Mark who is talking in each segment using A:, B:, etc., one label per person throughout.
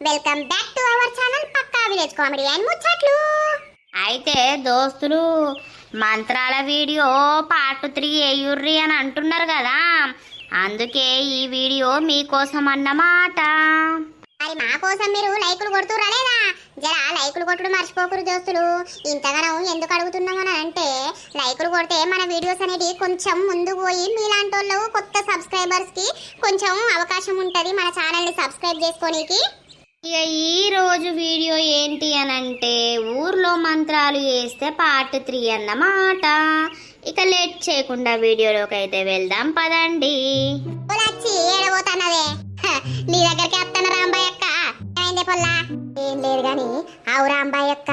A: Welcome back to our channel Pakka village comedy and ముచ్చట్లు
B: అయితే దోస్తులు మంత్రాల వీడియో పార్ట్ త్రీ వేయుర్రి అని అంటున్నారు కదా. అందుకే ఈ వీడియో మీకోసం అన్నమాట.
A: మరి మా కోసం మీరు లైకులు కొడుతురా లేదా? జరా లైకులు కొట్టుడు మర్చిపోకురు దోస్తులు. ఇంతగానం ఎందుకు అడుగుతున్నామని అంటే లైకులు కొడితే మన వీడియోస్ అనేది కొంచెం ముందుకు పోయి మీలాంటి కొత్త సబ్స్క్రైబర్స్కి కొంచెం అవకాశం ఉంటది మన ఛానల్ని సబ్స్క్రైబ్ చేసుకోనీకి.
B: ఇక ఈ రోజు వీడియో ఏంటి అని అంటే ఊర్లో మంత్రాలు వేస్తే పార్ట్ త్రీ అన్నమాట. ఇక లేట్ చేయకుండా వీడియోలోకి అయితే వెళ్దాం పదండి.
A: నీ దగ్గరికి వస్తాను రాంబాయ్ అక్క. పొల్లా? ఏం లేదు గాని ఆవురా అంబాయి యొక్క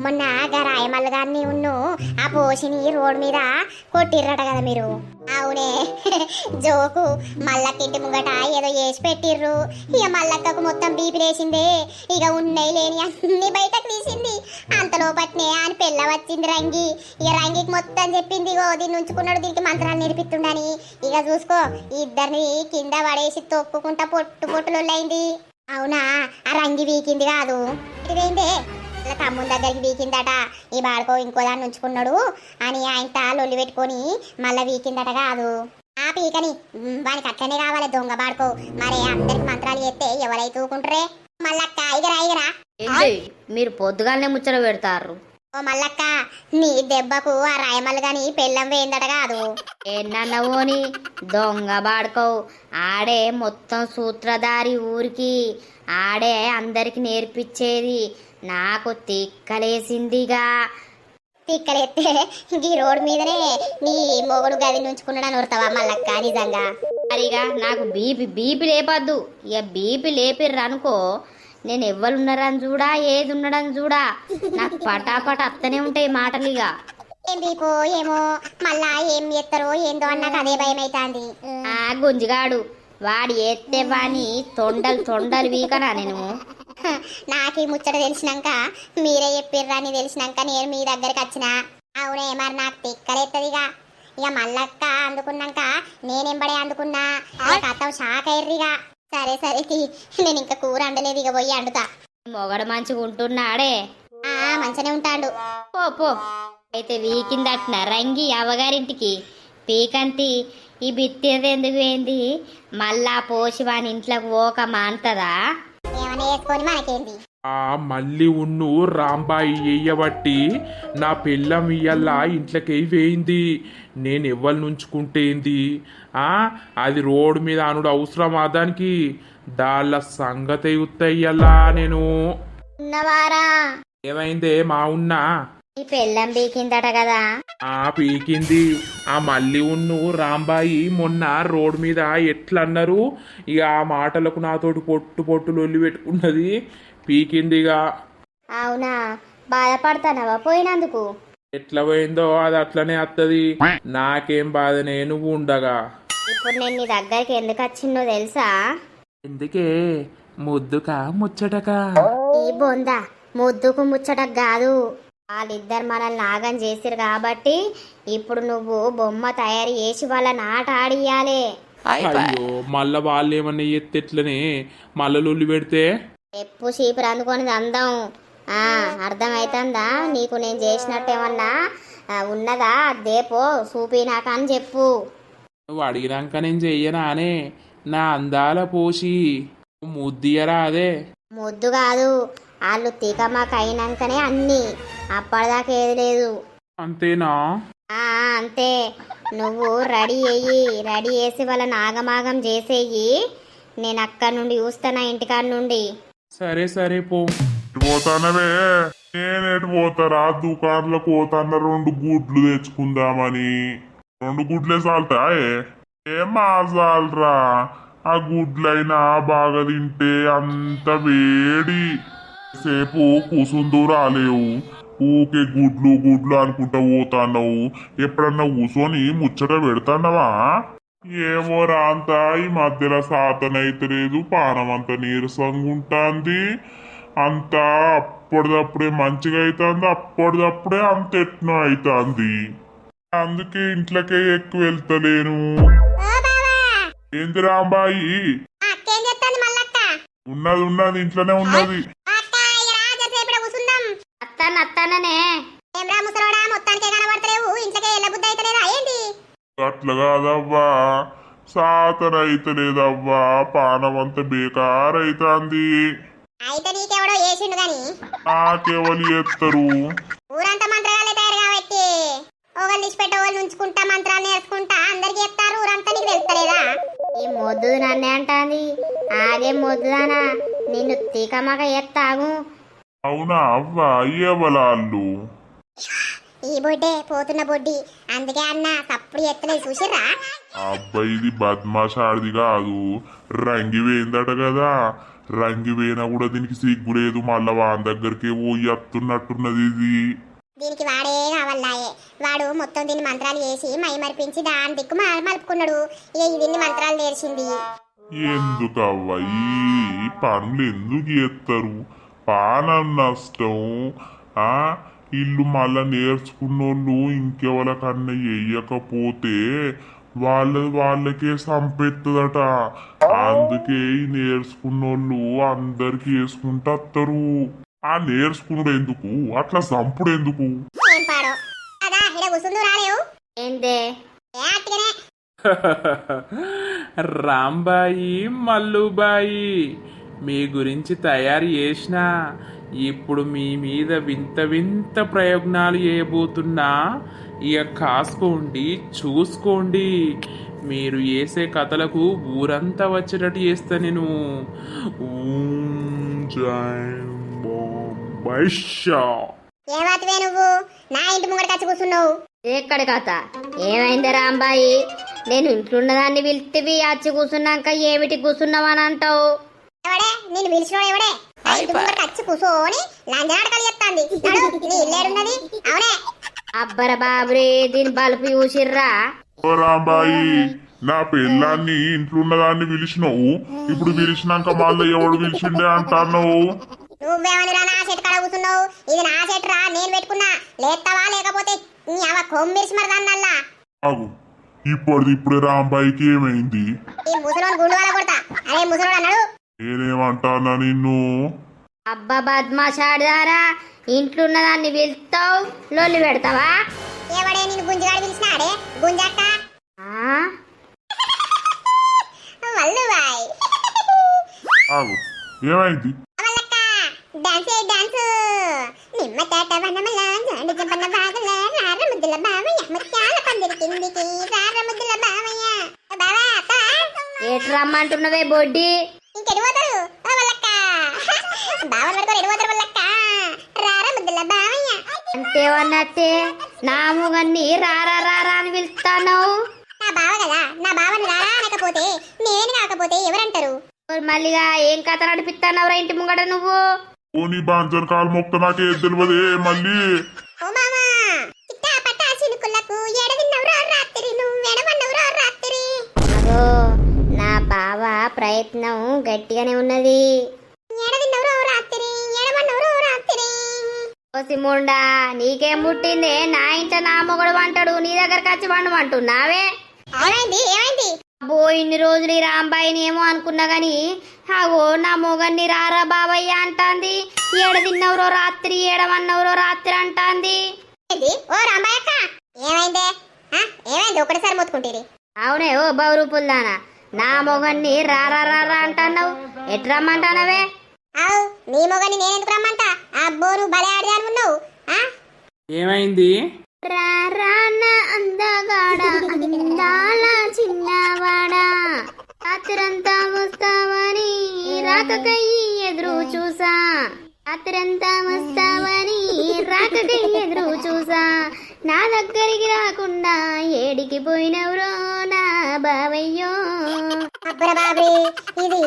A: మొన్న గరాయమల్ల గారిని ఉన్ను ఆ పోషిని రోడ్ మీద కొట్టిర్రట కదా మీరు. అవునే జోకు మల్లక్కింటి ముంగట ఏదో వేసి పెట్టిర్రు. ఇక మల్లక్కకు మొత్తం బీపీ లేచిందే ఇక ఉన్నాయి లేని అన్ని బయటకు తీసింది. అంతలో పట్నే అని పిల్ల వచ్చింది రంగి. ఇక రంగికి మొత్తం చెప్పింది ఇగో దీన్ని ఉంచుకున్నాడు దీనికి మంత్రాలు నేర్పిస్తుండని. ఇక చూసుకో ఇద్దరిని కింద పడేసి తొక్కుకుంటా పొట్టు పొట్టులైంది అవునా? ఆ రంగి వీకింది కాదు. ఇదేందే ఇలా తమ్ముని దగ్గరికి వీకిందట. ఈ బాడుకో ఇంకో దాన్ని ఉంచుకున్నాడు అని ఆయన లొల్లి పెట్టుకొని మళ్ళీ వీకిందట కాదు. ఆ పీకని వానికి అట్లనే కావాలి దొంగ బాడుకో మరే అందరికి మంత్రాలు చేస్తే ఎవరైతే ఊకుంటారే? మళ్ళక్క ఇగరా ఇగరా.
B: మీరు పొద్దుగానే ముచ్చట పెడతారు.
A: ఓ మల్లక్క నీ దెబ్బకు ఆ రాయమల్లు గాని పెళ్ళం వేయిందట కాదు.
B: ఏనన్నవోని దొంగ బాడుకోవు. ఆడే మొత్తం సూత్రధారి ఊరికి ఆడే అందరికి నేర్పించేది నాకు తిక్కలేసిందిగా.
A: తిక్కలెత్తే ఈ రోడ్ మీదనే నీ మొగుడు గది నుంచుకున్నాడని ఉడతావా మల్లక్క నిజంగా?
B: మరిగా నాకు బీపీ బీపీ లేపద్దు. ఇక బీపీ లేపిర్రు అనుకో నేను ఎవ్వరున్నారని చూడా ఏది ఉన్నాడని చూడా. నాకు పటాపట అత్తనే ఉంటాయి మాటలు ఇక
A: ఏం బీపో ఏమో మళ్ళా ఏం చేస్తారో ఏందో అన్నాక అదే భయం అవుతాంది
B: ఆ గుంజిగాడు వాడు ఎత్తే వాని తొండలు తొండలు వీకనా నేను?
A: నాకు ఈ ముచ్చట తెలిసినాక మీరే చెప్పిర్రా అని తెలిసినాక నేను మీ దగ్గరికి వచ్చిన. అవునే మరి నాకు తిక్కలేత్తదిగా. ఇక మల్లక్క అందుకున్నాక నేనెంబడే అందుకున్నా? కథం షాక్ అయ్యిర్రిగా సరే సరే తీ. నేను ఇంకా కూర అండలేదు ఇక పోయి అండుతా
B: మొగడు మంచిగా ఉంటున్నాడే.
A: ఆ మంచిగానే ఉంటాడు.
B: పో పో. అయితే వీకిందట్న రంగి అవ్వగారింటికి పీకంతి ఈ బిత్తిది ఎందుకు ఏంది? మళ్ళా పోసి వాని ఇంట్లోకి పోక మాంతదా
A: ఏమైనా వేసుకొని మనకేంది?
C: ఆ మళ్ళీ ఉన్ను రాంబాయి ఎయ్యబట్టి నా పిల్లం ఇయ్యల్లా ఇంట్లోకి వేయింది. నేను ఎవ్వరు నుంచుకుంటేంది. ఆ అది రోడ్డు మీద అనుడు అవసరమా దానికి దాళ్ళ సంగతి ఉత్తయ్యల్లా నేను.
B: ఉన్నవారా?
C: ఏమైందే మా ఉన్నా?
B: ఈ పెళ్ళం పీకిందట కదా.
C: ఆ పీకింది. ఆ మళ్ళీ ఉన్ను రాంబాయి మొన్న రోడ్డు మీద ఎట్లా అన్నారు ఇక ఆ మాటలకు నాతోటి పొట్టు పొట్టు లొల్లి పెట్టుకున్నది పీకిందిగా.
B: అవునా? బాధపడతానవా పోయినందుకు?
C: ఎట్లా పోయిందో అది అట్లనే వస్తుంది నాకేం బాధనే నువ్వు ఉండగా.
B: ఇప్పుడు నేను నీ దగ్గరికి ఎందుకు వచ్చిందో తెలుసా?
C: ఎందుకే? ముద్దుక ముచ్చటక?
B: ఈ బొంద ముద్దుకు ముచ్చట కాదు. వాళ్ళిద్దరు మనల్ని నాగం చేసిరు కాబట్టి ఇప్పుడు నువ్వు బొమ్మ తయారు చేసి వాళ్ళని ఆట ఆడియాలే.
C: అయ్యో మళ్ళా వాళ్ళు ఏమన్నా ఎత్తెట్లనే మళ్ళా లొల్లి పెడితే?
B: ఎప్పు చీపురు అందుకొని అందం. ఆ అర్థమైతుందా? నీకు నేను చేసినట్టు ఏమన్నా ఉన్నదా? దేపో చూపినాక అని చెప్పు.
C: నువ్వు అడిగినాక నేను చెయ్యనా అనే నా అందాల పోసి ముద్దియరా అదే
B: ముద్దు కాదు వాళ్ళు తికమాక అయినాకనే అన్ని. అప్పటిదాకా ఏది లేదు.
C: అంతేనా?
B: ఆ అంతే. నువ్వు రెడీ అయ్యి రెడీ చేసి వాళ్ళ నాగమాగం చేసేయి. నేను అక్కడ నుండి చూస్తానా ఇంటికాడ నుండి.
C: సరే సరే పో.
D: పోతానవే. నేనేటు పోతారా దుకాణంలోకి పోతాన్న రెండు గుడ్లు తెచ్చుకుందామని. రెండు గుడ్లే చాలుతాయే ఏం? చాలరా ఆ గుడ్లైనా బాగా తింటే అంత వేడి. సేపు కూసుందు రాలేవు. ఊకే గుడ్లు గుడ్లు అనుకుంటా పోతాన్నావు. ఎప్పుడన్నా కూసోని ముచ్చట పెడతాన్నవా? ఏమో రాంతా ఈ మధ్యలో సాతనైతే లేదు పానం అంత నీరసంగా ఉంటుంది అంతా అప్పటిదప్పుడే మంచిగా అవుతుంది అప్పటిదప్పుడే అంత ఎట్నో అవుతుంది అందుకే ఇంట్లోకే ఎక్కువ వెళ్తలేను.
A: ఓ బావా!
D: ఏంది రాంబాయి? ఉన్నది ఉన్నది ఇంట్లోనే ఉన్నది.
B: అత్తాననే
D: అట్లా కాదవ్వా సాతన అయితలేదవ్వా పానం అంత బేకారైతాంది.
A: అయితే నీకెవడో వేసిండు గాని?
D: నాకెవరు చేస్తారు
A: ఊరంతా మంత్రాలే తయారు కాబట్టి. ఒకళ్ళు ఇచ్చిపెట్టే వాళ్ళు ఉంచుకుంటా మంత్రాలు నేర్చుకుంటా అందరికి చెప్తారు ఊరంతా నీకు తెలుస్తలేదా?
B: ఈ మొద్దు నన్నే అంటాంది. ఆగే మొద్దుదానా నిన్ను తీకమక ఎత్తాగు.
D: అవునా అవ్వా అయ్యేవలాళ్ళు
A: ఈ బొడ్డే పోతున్న బొడ్డి. అందుకే అన్న సప్పుడు ఎత్తలేదు చూసిర్రా?
D: అబ్బాయి ఇది బద్మాష్ ఆడిది కాదు. రంగి వేయిందట కదా. రంగి వేయినా కూడా దీనికి సిగ్గు లేదు. మళ్ళా వాని దగ్గరికి పోయి అత్తున్నట్టున్నది ఇది.
A: దీనికి వాడే కావాలాయే వాడు మొత్తం దీన్ని మంత్రాలు చేసి మై మరిపించి దాని దిక్కు మలుపుకున్నాడు. ఇక దీన్ని మంత్రాలు నేర్చింది.
D: ఎందుకు అవ్వ ఈ పనులు ఎందుకు చేస్తారు పానం నష్టం. ఇల్లు మళ్ళా నేర్చుకున్నోళ్ళు ఇంకెవరికన్నా వేయకపోతే వాళ్ళ వాళ్ళకే సంపెత్తదట. అందుకే ఈ నేర్చుకున్నోళ్ళు అందరికి వేసుకుంటూ వస్తారు ఆ నేర్చుకున్నాడు ఎందుకు? అట్లా సంపుడు ఎందుకు?
C: రాంబాయి మల్లుబాయి మీ గురించి తయారు చేసిన ఇప్పుడు మీ మీద వింత వింత ప్రయోజనాలు చేయబోతున్నా ఇక కాసుకోండి చూసుకోండి. మీరు వేసే కథలకు ఊరంతా వచ్చేటట్టు చేస్తా నేను.
A: ఏమాతివే నువ్వు? నా ఇంటి ముంగడికి వచ్చి కూర్చున్నావు.
B: ఎక్కడి కథ. ఏమైంది రాంబాయి నేను ఇంట్లోన్నదాన్ని పిలిచివి అచ్చి కూర్చున్నాక ఏమిటి కూర్చున్నావని అంటావు?
A: ఎవడే? నేను పిలిచినోడు ఎవడే? నా ఇంటి ముంగడికి వచ్చి కూర్చోని లంజనాటకాలు చెప్తాంది నడు, నీ ఇల్లేడున్నది అవునే.
B: అబ్బర బాబురే దీని బలుపు చూసిర్రా?
D: ఓ రాంబాయి నా పెళ్ళాన్ని ఇంట్లో ఉన్నదాన్ని పిలిచినావు. ఇప్పుడు పిలిచినాక మళ్ళీ ఎవడు పిలిచిండే అంటున్నావు
A: నువ్వేమనిరా నా చెట్టు కాడ కూర్చున్నావు? ఇది నా చెట్టు రా నేను పెట్టుకున్నా. లేస్తావా లేకపోతే నీ అవ కొమ్మిరిసి మరి దాన్నల్లా?
D: ఆగు. ఇప్పటిది ఇప్పుడే రాంబాయికి ఏమైంది?
A: ఈ ముసలోని గుండు వల్ల కొడతా. అరే ముసలోడు అన్నాడు
D: నేనేమంటానా నిన్ను?
B: అబ్బా బద్మాషాడారా ఇంట్లో ఉన్నదాన్ని పిలుస్తావు లొల్లి పెడతావా?
A: ఎవడే నేను గుంజుగాడు పిలిచినాడే గుంజక్క?
B: ఆ?
A: వల్లు బాయ్.
D: ఆగు ఏమైంది?
A: అవల్లక్క డాన్స్ ఏ డాన్స్? నిమ్మ తేట వనమల జాండి జంపన్న బాగల రార ముద్దుల బావయ్య ముత్యాల పందిరి కిందికి రార ముద్దుల బావయ్య. బావా అత్త
B: ఏటు రమ్మంటున్నవే బొడ్డి?
A: ఇంకెడు పోతారు? అవల్లక్క బావ పడుకొని ఎడు పోతారు వల్లక్క? రార ముద్దుల బావయ్య.
B: అంతేవన్నట్టే నా ముగన్ని రారా రారా అని పిలుస్తాను
A: నా బావ కదా నా బావని రారా అనకపోతే నేను కాకపోతే ఎవరంటారు?
B: మళ్ళీగా ఏం కథ నడిపిస్తానవరా ఇంటి ముంగట నువ్వు?
D: నీ బాంచర్ కాలు మొక్త నాకే తెలియదే మళ్ళీ
A: ఓ మామా చిట్టా పట్టా చినుకులకు ఎడవిన్నవరో రాత్రి నువ్వెడవన్నవరో రాత్రి
B: అదో నా బావ ప్రయత్నం గట్టిగానే ఉన్నది. ఓసిముండా నీకేం పుట్టిందే? నా ఇంట నా మొగడు వంటాడు నీ దగ్గరకు వచ్చి వండమంటున్నావే
A: ఏమైంది ఏమైంది?
B: అబ్బో ఇన్ని రోజులు ఈ రాంబాయిని ఏమో అనుకున్నా గాని అగో నా మొగన్ని రారా బాబయ్య అంటాంది. ఏడ తిన్నవరో రాత్రి ఏడవన్నవరో రాత్రి అంటాంది.
A: ఓ రాంబాయక్క ఏమైందే? ఒకటిసారి మొత్తుకుంటేది
B: అవునే ఓ బౌరూపుల్దానా నా మొగన్ని రారా రారా అంటున్నావు. ఎటు రమ్మంటానవే?
A: అవు నీ మొగని నేనెందుకు రమ్మంటా? అబ్బో నువ్వు బలే ఆడి అనుకున్నావు ఆ?
C: ఏమైంది?
B: రారాన అందగాడ అందాల చిన్నవాడా. రాత్రంతా వస్తావని రాకకయ్యి ఎదురు చూసా. రాత్రంతా వస్తావని రాకకయ్యి ఎదురు చూసా. నా దగ్గరికి రాకుండా ఏడికి పోయినవురో నా బావయ్యో.
A: అబ్బర బాబే ఇది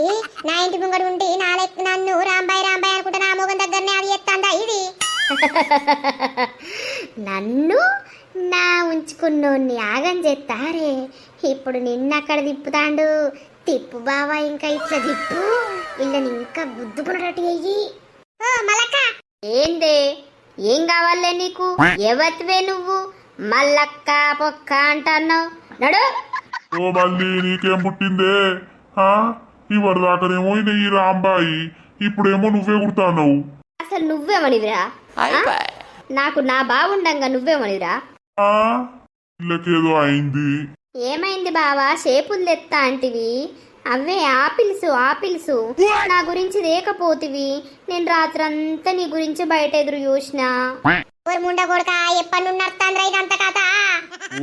A: నా ఇంటి ముంగడు ఉండి నా నన్ను రాంబాయి రాంబాయి అనుకుంటే నా మొగన్ దగ్గరనే అది ఎత్తాందా ఇది?
B: నన్ను నా ఉంచుకున్నోన్ని ఆగం చేస్తారే ఇప్పుడు నిన్నక్కడ తిప్పుతాండు. తిప్పు బావా ఇంకా ఇట్లా తిప్పు. వీళ్ళని ఇంకా గుద్దుకున్నట్టు అయ్యి
A: ఓ మలక్క.
B: ఏందే? ఏం కావాలే నీకు? ఎవతివే నువ్వు? మల్లక్క పొక్క అంటున్నావు. నడు.
D: ఓ మళ్ళీ నీకేం పుట్టిందే? ఆ? ఇవరి దాకానేమో ఈ రాంబాయి. ఇప్పుడేమో నువ్వే కుడతావు
B: అసలు నువ్వేమనివిరా? నాకు నా బాగుండంగా నువ్వేమనివిరా?
D: ఆ? ఇళ్ళకేదో అయింది.
B: ఏమైంది బావా? షేపులు తెత్తా అంటివి. అవే ఆపిల్స్ ఆపిల్స్. నా గురించి లేకపోతివి. నేను రాత్రంతా నీ గురించి బయట ఎదురు చూసిన.
A: ఓరి ముండ కొడుక ఎప్పటి నుండి నడుస్తాంద్రా ఇదంత కథ?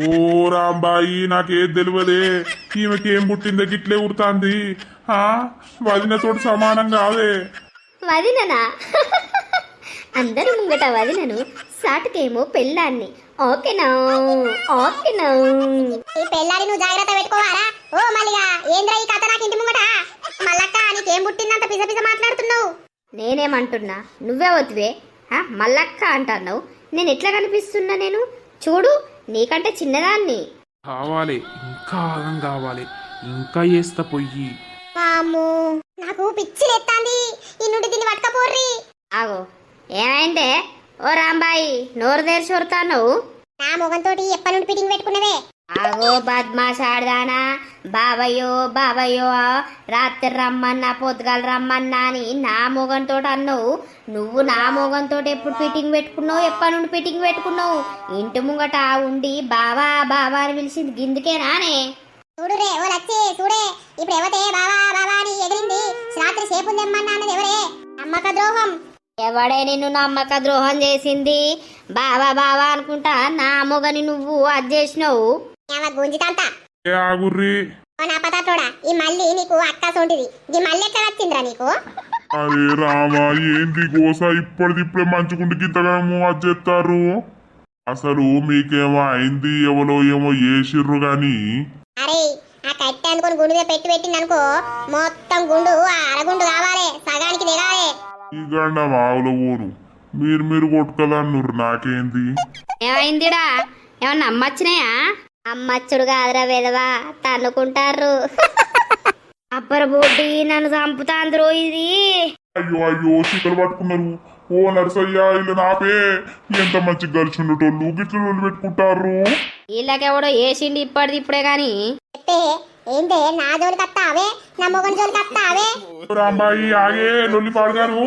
D: ఓ రాంబాయి నాకేం తెలియదే ఈమెకేం పుట్టిందో గిట్లే ఉడుతాంది ఆ? వదినతోటి సమానం కాదే.
B: వదిననా? అందరి ముంగట వదినను సాటుకేమో పెళ్ళాన్ని. ఓకేనా ఓకేనా
A: ఈ పెళ్ళాడి నువ్వు జాగ్రత్త పెట్టుకోవాలా? ఓ మల్లిగా ఏంద్రా ఈ కథ నాకు ఇంటి ముంగట? మల్లక్క నీకేం పుట్టిందంత పిస పిస మాట్లాడుతున్నావు?
B: నేనేమంటున్నా నువ్వే వద్దువే ఆ, మల్లక్క అంటున్నావు. నేను ఎట్లా కనిపిస్తున్నా నేను? చూడు నీకంటే చిన్నదాన్ని.
C: కావాలి ఇంకా ఆగం కావాలి ఇంకా వేస్తా పొయ్యి.
A: వామ్మో నాకు పిచ్చి లేస్తాంది ఈ నుండి దీన్ని పట్టుకపోర్రి.
B: ఆగో నోరు తెరిచి వరుతావు
A: నా మొగంతో ఎప్పటి నుండి ఫిట్టింగ్ పెట్టుకున్నవే?
B: ఆగో బద్మాష్ ఆడదానా బాబయ్యో బాబయ్యో రాత్రి రమ్మన్నా పొద్దుగాల రమ్మన్నా అని నా మొగంతో అన్నావు. నువ్వు నా మొగంతో ఎప్పుడు ఫిట్టింగ్ పెట్టుకున్నావు? ఎప్పటి నుండి ఫిట్టింగ్ పెట్టుకున్నావు? ఇంటి ముంగట ఉండి బావా బావా అని పిలిచింది గిందుకేనానే
A: చూడు రే ఓ లచ్చి చూడే. ఇప్పుడు ఎవతే బావా బావా అని ఎగిరింది. రాత్రి సేపు అన్నది ఎవరే? అమ్మక ద్రోహం.
B: ఎవడే నిన్ను నమ్మక ద్రోహం చేసింది? బావా బావా అనుకుంటా నా మొగని నువ్వు అది చేసినావు.
A: గుంజితంత నా పతాటోడా ఈ మళ్ళీ నీకు అక్క సొంటిది. ఈ మళ్ళీ వచ్చిందిరా నీకు?
D: అరే రామా ఏంది గోస? ఇప్పటిదిప్పుడే మంచుకుంటే గింతగామో అది చేస్తారు. అసలు మీకేమో అయింది ఎవలో ఏమో చేసిర్రు గాని.
A: అరే ఆ కట్టె అనుకుని గుండు మీద పెట్టి పెట్టింది అనుకో మొత్తం గుండు ఆ అరగుండు కావాలి.
D: ఈ గండ మావుల ఊరు. మీరు మీరు కొట్టుకదన్నుర్రు నాకేంది?
B: ఏమైందిడా? ఏమన్నా అమ్మచ్చినాయా? అమ్మచ్చుడు కాదురా వెదవా తన్నుకుంటారు అప్పర బోటి నన్ను చంపుతాంద్రో ఇది.
D: అయ్యో అయ్యో చీకలు పట్టుకున్నారు. ఓ నర్సయ్య ఇల్లు నాపే. ఎంత మంచి కలిసి ఉండేటోళ్ళు గిట్లు పెట్టుకుంటారు
B: వీళ్ళకెవడో వేసిండి ఇప్పటిది ఇప్పుడే గాని.
A: చెప్పే ఏంటే నా జోలికి వస్తావే? నా మొగని జోలికి
D: రాంబాయి ఆగే లొల్లి పాడగాను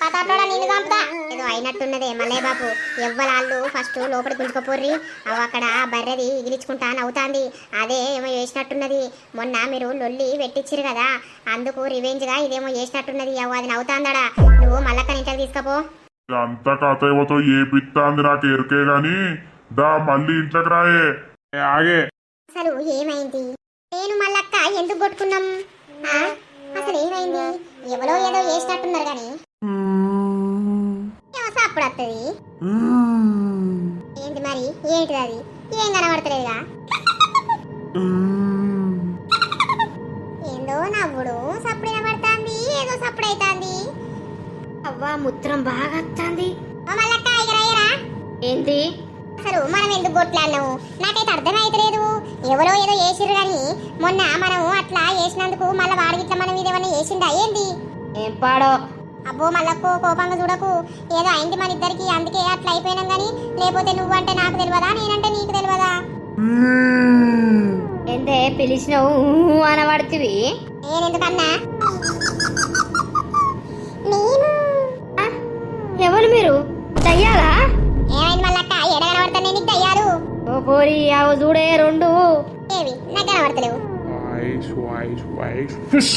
A: పతాటోడా నిన్ను చంపుతా. ఏదో అయినట్టున్నదే మల్లయ్య బాబు. ఎవ్వరాళ్ళు ఫస్ట్ లోపలి గుంజుకోపోర్రి అవి అక్కడ బర్రెది ఇగిలించుకుంటా నవ్వుతాంది. అదే ఏమో చేసినట్టున్నది. మొన్న మీరు లొల్లి పెట్టించిరు కదా. అందుకు రివెంజ్గా ఇదేమో చేసినట్టున్నది. అవ్వ అది నవ్వుతాందడా. నువ్వు మల్లక్క ఇంటికి తీసుకపో.
D: అంత కథ ఏవతో ఏ పిత్తాంది నాకు ఎరుకే గాని. దా మళ్ళీ ఇంట్లోకి రాయే.
C: ఏ ఆగే.
A: అసలు ఏమైంది? నేను మల్లక్క ఎందుకు కొట్టుకున్నాం? అసలు ఏమైంది? ఎవరో ఏదో చేసినట్టున్నారు కానీ. అప్పుడు వస్తుంది ఏంటి మరి? ఏంటిది అది? ఏం కనబడతలేదుగా ఏందో నవ్వుడు సప్పుడు వినబడుతుంది ఏదో సప్పుడు అవుతుంది
B: అవ్వా ముత్రం బాగా వస్తుంది
A: మల్లక్క ఎగరయ్యరా
B: ఏంటి?
A: అసలు మనం ఎందుకు కొట్లాడినాము? నాకైతే అర్థమైతలేదు. ఎవరో ఏదో చేసిర్రు కానీ మొన్న మనం అట్లా చేసినందుకు మళ్ళీ వాడిగిట్ల మనం ఇదేమన్నా చేసిందా ఏంది?
B: ఏం పాడో?
A: అబ్బో మళ్ళకు కోపంగా చూడకు. ఏదో అయింది మన ఇద్దరికి అందుకే అట్లా అయిపోయినాం కానీ లేకపోతే నువ్వంటే నాకు తెలియదా నేనంటే నీకు తెలియదా
B: ఏందే పిలిచినావు? అనబడుతుంది
A: నేనెందుకన్నా నేను
B: ఆ? ఎవరు మీరు? దయ్యాలా?
A: ఏమైంది మళ్ళక్క ఎడ కనబడతాను నీకు దయ్యాలు
B: ఓ పోరి అవు చూడే రెండు.
A: ఏవి? నాకు కనబడతలేవు.
C: Voice voice voice fish.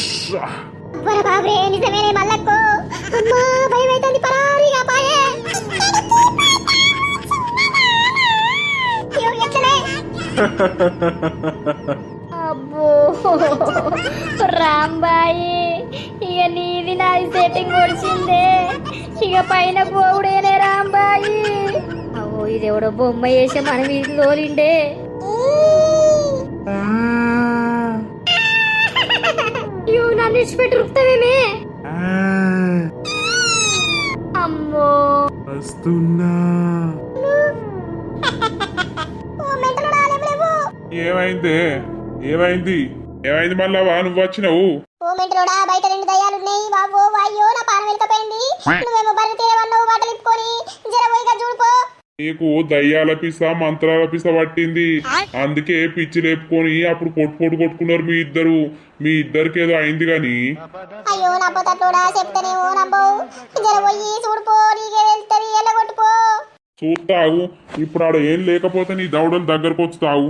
A: అబ్బర బాబే నిజమేనే మల్లక్కు? అమ్మా భయం అవుతుంది పరారీగా పాయే?
B: అబ్బో. రాంబాయి ఇక నీది నాది సెట్టింగ్ పొడిచిందే ఇక పైన పోవుడేనే రాంబాయి. ఇదెవడో బొమ్మ వేసే మన వీధి తోలిండే అయ్యో నన్ను ఇచ్చిపెట్టి రుక్తమేమే అమ్మో.
C: వస్తున్నా. ఏమైంది? ఏమైంది? ఏమైంది మళ్ళా నువ్వు వచ్చినావు?
A: ఓ మెంటలోడా బయట రెండు దయ్యాలున్నాయి. బాబో అయ్యో నా పాన నువ్వేమో బర్రె తీరవన్నావు బట్టలు ఇప్పుకొని జర చూడుకో
D: నీకు దయ్యాల పిస మంత్రాల పిస పట్టింది. అందుకే పిచ్చి లేపుకొని అప్పుడు పొట్టు పొట్టు కొట్టుకున్నారు మీ ఇద్దరు. మీ ఇద్దరికి ఏదో అయింది గాని.
A: అయ్యో నవ్వుతట్టుడా చెప్తానేమో నవ్వవు జర పోయి చూడుపో నీకే వెళ్తుంది ఎల్లగొట్టుపో
D: చూస్తావు. ఇప్పుడు ఆడ ఏం లేకపోతే నీ దవడలు దగ్గరకు వస్తావు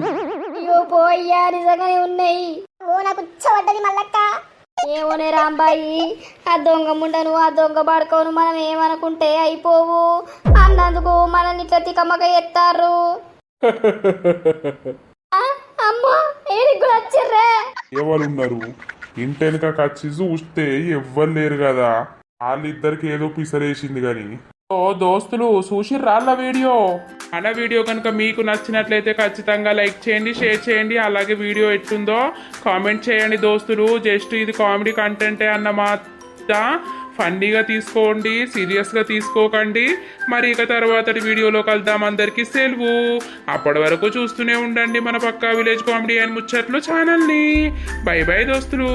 B: అయ్యో పోయ్యా నిజంగానే ఉన్నాయి.
A: ఓ నాకు ఉచ్చబడ్డది మల్లక్క.
B: ఏమోనే రాంబాయి ఆ దొంగ ముండను ఆ దొంగ పడుకోను మనం ఏమనుకుంటే అయిపోవు. అన్నందుకు మనల్ని ఇట్లా తికమక ఎత్తారు. అమ్మా అమ్మో ఏడికి వచ్చిర్రే.
D: ఎవరున్నారు? ఇంటెనక కచ్చి చూస్తే ఎవ్వరు లేరు కదా. వాళ్ళిద్దరికి ఏదో పిసరేసింది గాని
C: ఓ దోస్తులు చూసి రాళ్ళ వీడియో? మన వీడియో కనుక మీకు నచ్చినట్లయితే ఖచ్చితంగా లైక్ చేయండి షేర్ చేయండి. అలాగే వీడియో ఎట్లుందో కామెంట్ చేయండి దోస్తులు. జస్ట్ ఇది కామెడీ కంటెంటే అన్నమాట ఫన్నీగా తీసుకోండి సీరియస్గా తీసుకోకండి. మరి ఇక తర్వాతటి వీడియోలో కలుద్దాం అందరికీ సెలవు. అప్పటి వరకు చూస్తూనే ఉండండి మన పక్కా విలేజ్ కామెడీ అండ్ ముచ్చట్లు ఛానల్ని. బై బై దోస్తులు.